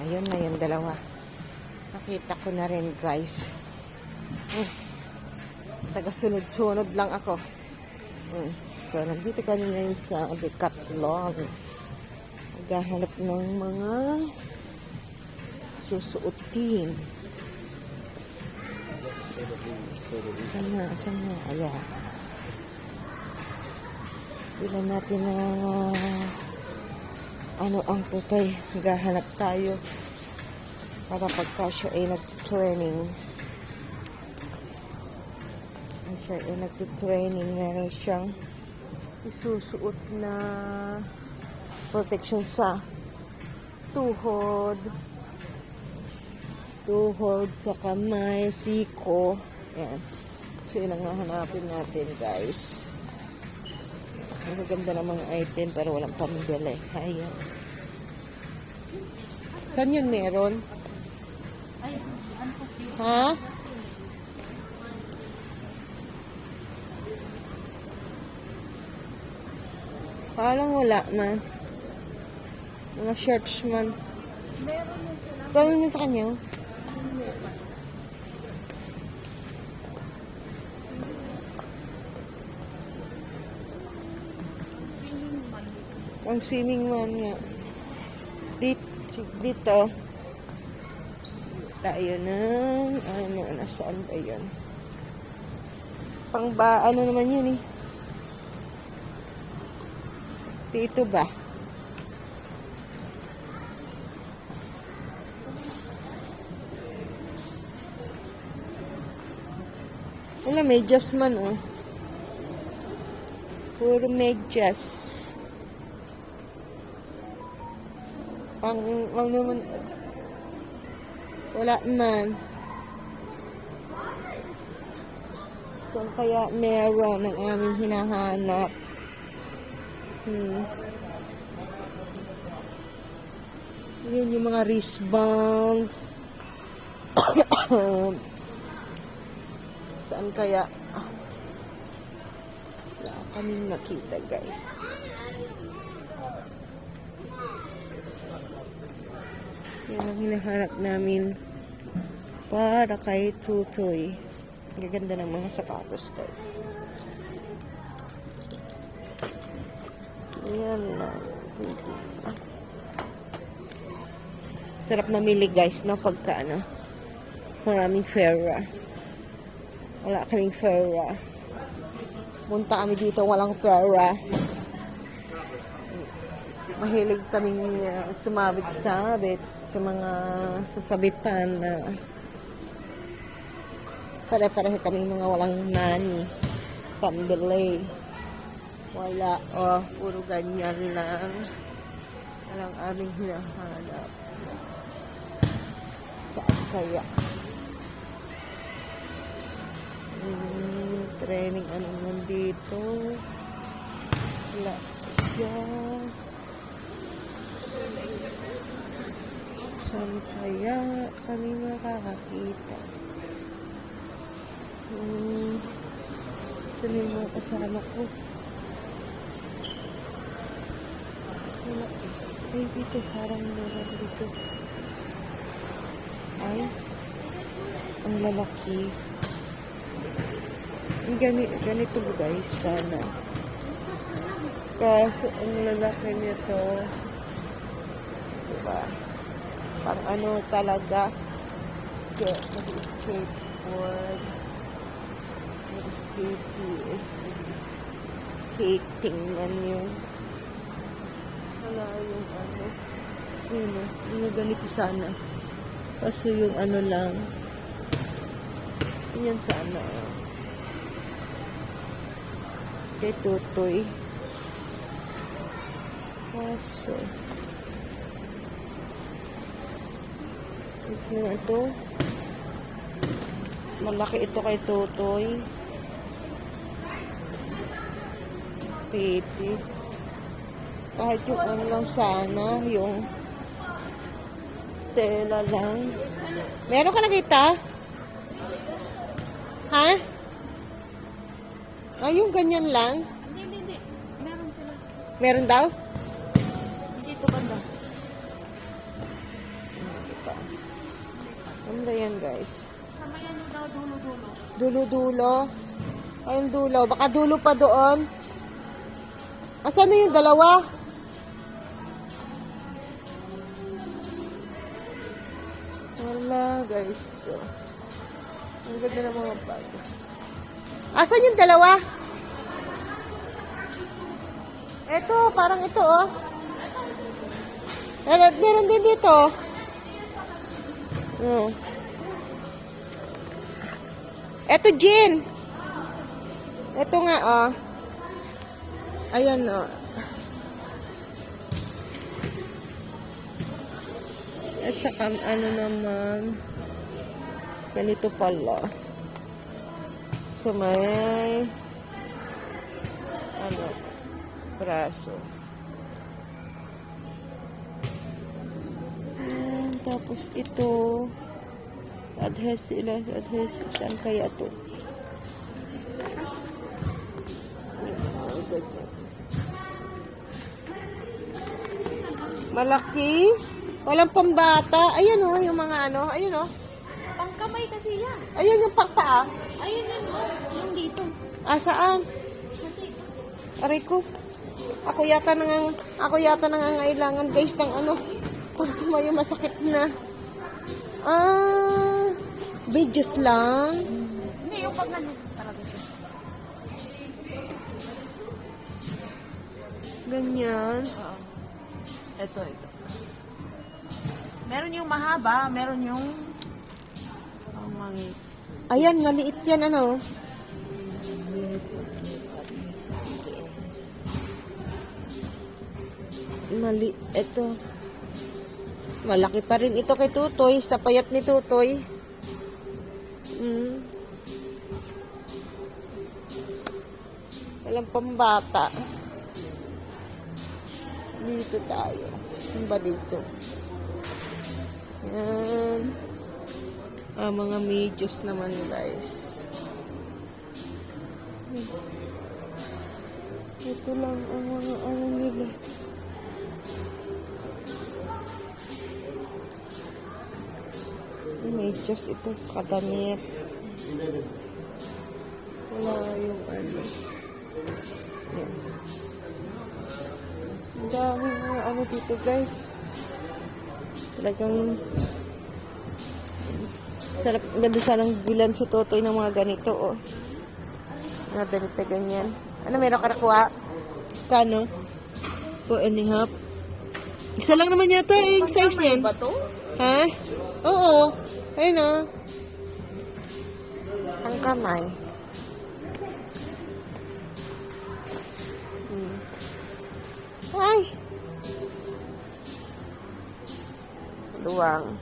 Ayun na yung dalawa. Nakita ko na rin, guys. Hmm. Taga-sunod-sunod lang ako. Hmm. So, nandito kami ngayon sa Decathlon. Naghahanap ng mga susuotin. Saan na? Saan na? Ayan. Bilan natin na ano ang tutay. Naghahanap tayo para pagka siya ay nag-training. Siya ay nag-training. Meron siyang isusuot na protection sa tuhod tuhod sa kamay, siko. Ayan. So, yun ang hahanapin natin, guys. Ang ganda ng mga item pero walang pambili. Ayan. Saan yun meron? Ha? Parang wala man. Mga shirts man. Gawin mo sa kanya. Ang swimming man nga. Dito. Tayo ng, ano, nasaan ba yun? Pang ba, ano naman yun eh? Dito ba? Wala, medyas man oh. Puro medyas. Ang, ang naman, wala man. So, kaya meron ang aming hinahanap. Hmm. Yan yung mga wristband. Saan kaya? Wala kaming makita, guys. Yan ang hinahanap namin para kay Tutoy. Ang gaganda ng mga sapatos, guys. Yan lang. Sarap mamili, guys, no? Pagka, ano, maraming fera. Wala kaming pera. Punta kami dito, walang pera. Mahilig kaming uh, sumabit-sabit sa mga sasabitan na pare-pareho kaming mga walang nani. Pambili. Wala, oh, puro ganyan lang. Walang aming hinahanap. Saan kaya? Hmm, training ano naman dito. Wala siya. Saan kaya kami makakakita? Hmm, saan yung mga kasama ko? Wala. Ay, dito. Parang meron dito. Ay, ang lalaki. Ganito, ganito ba guys, sana. Kaso, ang lalaki nito, diba? Pang ano talaga, skate, mag-skateboard, mag-skating, skating man yun. Wala yung ano, yun o, yung ganito sana. Kaso yung ano lang, yan sana. Kay Tutoy. Kaso, ito na ito. Malaki ito kay Tutoy. Piti. Kahit yung ano lang sana, yung tela lang. Meron ka nakita? Ha? Ay, yung ganyan lang? Hindi, hindi, hindi. Meron sila. Meron daw? Dulo-dulo. Ayun dulo. Baka dulo pa doon. Asan na yung dalawa? Wala, guys. So, ang ganda ng mga bag. Asan yung dalawa? Ito, parang ito, oh. Meron, meron din dito. Oh. Ito, Jin. Ito nga, oh. Ayan, oh. At saka, ano naman, ganito pala. So, may, ano, braso. Ayan, tapos ito, adhesive, adhesive, saan kaya to? Malaki. Walang pambata. Ayan oh, yung mga ano. Ayan oh. Pangkamay kasi yan. Ayan yung pakpaa. Ayun yun, oh. Yung dito. Ah, saan? Aray ko. Ako yata nang ako yata nangangailangan guys ng ano. Pag tumayo masakit na. Ah, videos lang. Hindi, yung pag nandito talaga siya. Ganyan. Oo. Ito, ito. Meron yung mahaba, meron yung ang mga Ayan, maliit yan ano. Mali, eto. Malaki pa rin ito kay Tutoy, sa payat ni Tutoy. Mm. Walang pambata. Dito tayo. Ano ba dito? Yan. Ah, mga medios naman guys. Ito lang ang mga ano nila. Medios ito sa kadamit. Wala yung ano. Yan. Ang dami mga ano dito guys. Talagang Sarap, ganda sanang bilan si Totoy ng mga ganito, oh. Mga damit ganyan. Ano, meron ka? Kano? Four and half. Isa lang naman yata eh, size niyan. Ba to? Ha? Oo. Ayun na. Ang kamay. Hmm. Ay! Luwang.